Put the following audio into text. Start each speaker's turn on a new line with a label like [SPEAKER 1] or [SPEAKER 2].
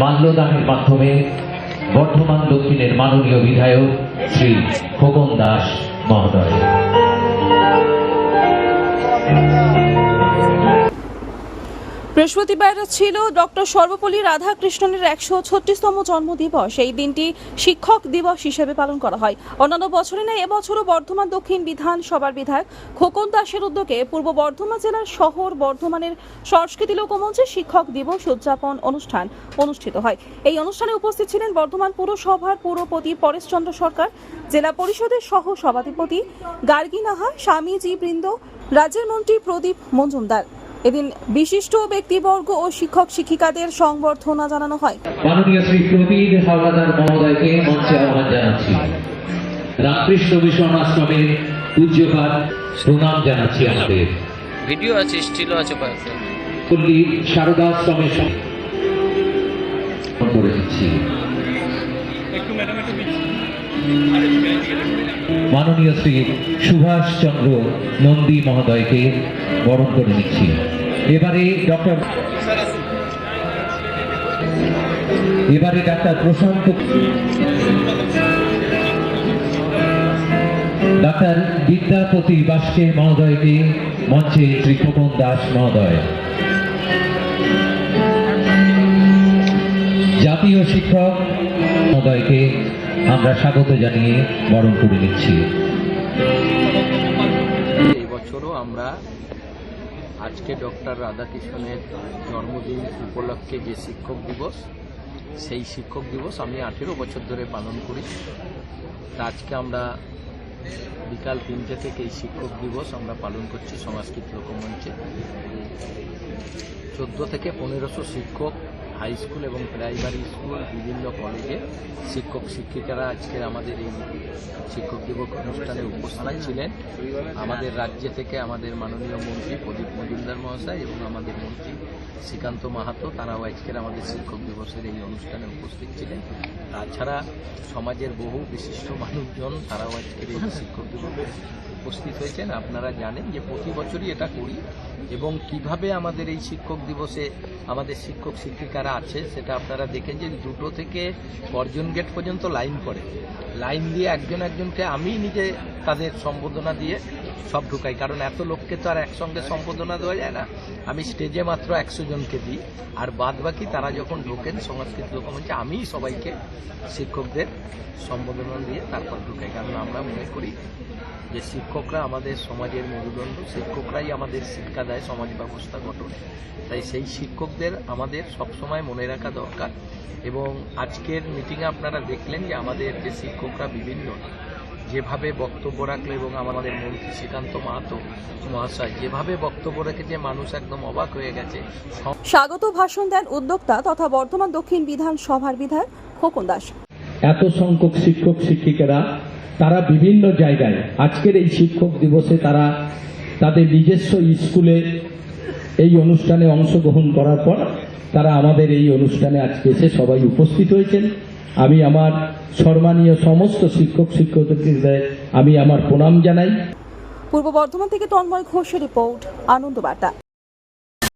[SPEAKER 1] মাল্যদানের মাধ্যমে বর্ধমান দক্ষিণের মাননীয় বিধায়ক শ্রী খোকন দাস মহোদয়।
[SPEAKER 2] বৃহস্পতিবার ছিল ডক্টর সর্বপল্লী রাধাকৃষ্ণনের একশো ছত্রিশতম জন্মদিবস। এই দিনটি শিক্ষক দিবস হিসেবে পালন করা হয়। অন্যান্য বছরে নেই এবছরও বর্ধমান দক্ষিণ বিধানসভার বিধায়ক খোকন দাসের উদ্যোগে পূর্ব বর্ধমান জেলার শহর বর্ধমানের সংস্কৃতি লোকমঞ্চে শিক্ষক দিবস উদযাপন অনুষ্ঠান অনুষ্ঠিত হয়। এই অনুষ্ঠানে উপস্থিত ছিলেন বর্ধমান পুরসভার পুরপতি পরেশচন্দ্র সরকার, জেলা পরিষদের সহ সভাধিপতি গার্গী নাহা, স্বামীজি বৃন্দ, রাজ্যের মন্ত্রী প্রদীপ মজুমদার। এদিন বিশিষ্ট ব্যক্তিবর্গ ও শিক্ষক শিক্ষিকাদের সংবর্ধনা জানানো হয়।
[SPEAKER 1] মাননীয় শ্রী প্রবীর হাওলাদার মহোদয়কে মঞ্চে আহ্বান জানাচ্ছি। রামকৃষ্ণ মিশন আশ্রমের পূজ্যপাত প্রণাম জানাচ্ছি আমাদের।
[SPEAKER 3] ভিডিও আছে স্টিলও আছে কয়েকটা।
[SPEAKER 1] পল্লী সঙ্গে করে দিচ্ছি। মাননীয় শ্রী সুভাষ চন্দ্র নন্দী মহোদয়কে বরণ করে নিচ্ছি। এবারে ডক্টর এবারে ডাক্তার প্রশান্ত ডাক্তার বিদ্যাপতি বাস্কে মহোদয়কে মঞ্চে শ্রী খোকন দাস মহোদয়। জাতীয় শিক্ষক মহোদয়কে আমরা স্বাগত জানিয়ে বরণ করে নিচ্ছি।
[SPEAKER 3] এই বছরও আমরা আজকে ডক্টর রাধাকৃষ্ণের জন্মদিন উপলক্ষে যে শিক্ষক দিবস, সেই শিক্ষক দিবস আমি আঠেরো বছর ধরে পালন করি। আজকে আমরা বিকাল তিনটে থেকে এই শিক্ষক দিবস আমরা পালন করছি সংস্কৃত লোকমঞ্চে। চোদ্দ থেকে পনেরোশো শিক্ষক হাই স্কুল এবং প্রাইমারি স্কুল, বিভিন্ন কলেজে শিক্ষক, শিক্ষিকারা আজকের আমাদের এই শিক্ষক দিবস অনুষ্ঠানে উপস্থিত ছিলেন। আমাদের রাজ্য থেকে আমাদের মাননীয় মন্ত্রী প্রদীপ মজুমদার মহাশয় এবং আমাদের মন্ত্রী শ্রীকান্ত মাহাতো, তারাও আজকের আমাদের শিক্ষক দিবসের এই অনুষ্ঠানে উপস্থিত ছিলেন। তাছাড়া সমাজের বহু বিশিষ্ট মানুষজন, তারাও আজকের এই শিক্ষক দিবসে উপস্থিত হয়েছেন, আপনারা জানেন যে প্রতি বছরই এটা করি। এবং কীভাবে আমাদের এই শিক্ষক দিবসে আমাদের শিক্ষক শিক্ষিকারা আছে, সেটা আপনারা দেখেন যে দুটো থেকে অর্জন গেট পর্যন্ত লাইন করে লাইন দিয়ে একজন একজনকে আমি নিজে তাদের সম্বোধনা দিয়ে সব ঢুকাই, কারণ এত লোককে তো আর একসঙ্গে সম্বোধনা দেওয়া যায় না। আমি স্টেজে মাত্র একশো জনকে দিই, আর বাদ বাকি তারা যখন ঢোকেন, সংস্কৃত হচ্ছে আমিই সবাইকে শিক্ষকদের সম্বোধনা দিয়ে তারপর ঢুকাই, কারণ আমরা মনে করি যে শিক্ষকরা আমাদের সমাজের মেরুদণ্ড শিক্ষকরাই আমাদের শিক্ষা দেয় সমাজ ব্যবস্থা গঠনে। তাই সেই শিক্ষকদের আমাদের সবসময় মনে রাখা দরকার। এবং আজকের মিটিংয়ে আপনারা দেখলেন যে আমাদের যে শিক্ষকরা বিভিন্ন যেভাবে বক্তব্য রাখল এবং আমাদের মন্ত্রী শ্রীকান্ত মাহাতো মহাশয় যেভাবে বক্তব্য রেখেছে মানুষ একদম অবাক হয়ে গেছে
[SPEAKER 2] স্বাগত ভাষণ দেন উদ্যোক্তা তথা বর্ধমান দক্ষিণ বিধানসভার বিধায়ক খোকন দাস।
[SPEAKER 4] এত সংখ্যক শিক্ষক শিক্ষিকারা তারা বিভিন্ন জায়গায়, আজকের এই শিক্ষক দিবসে তারা তাদের নিজস্ব স্কুলে এই অনুষ্ঠানে অংশগ্রহণ করার পর তারা আমাদের এই অনুষ্ঠানে আজকে এসে সবাই উপস্থিত হয়েছেন। আমি আমার সম্মানীয় সমস্ত শিক্ষক শিক্ষকদের আমি আমার প্রণাম জানাই।
[SPEAKER 2] পূর্ব বর্ধমান থেকে তন্ময় ঘোষের রিপোর্ট আনন্দ বার্তা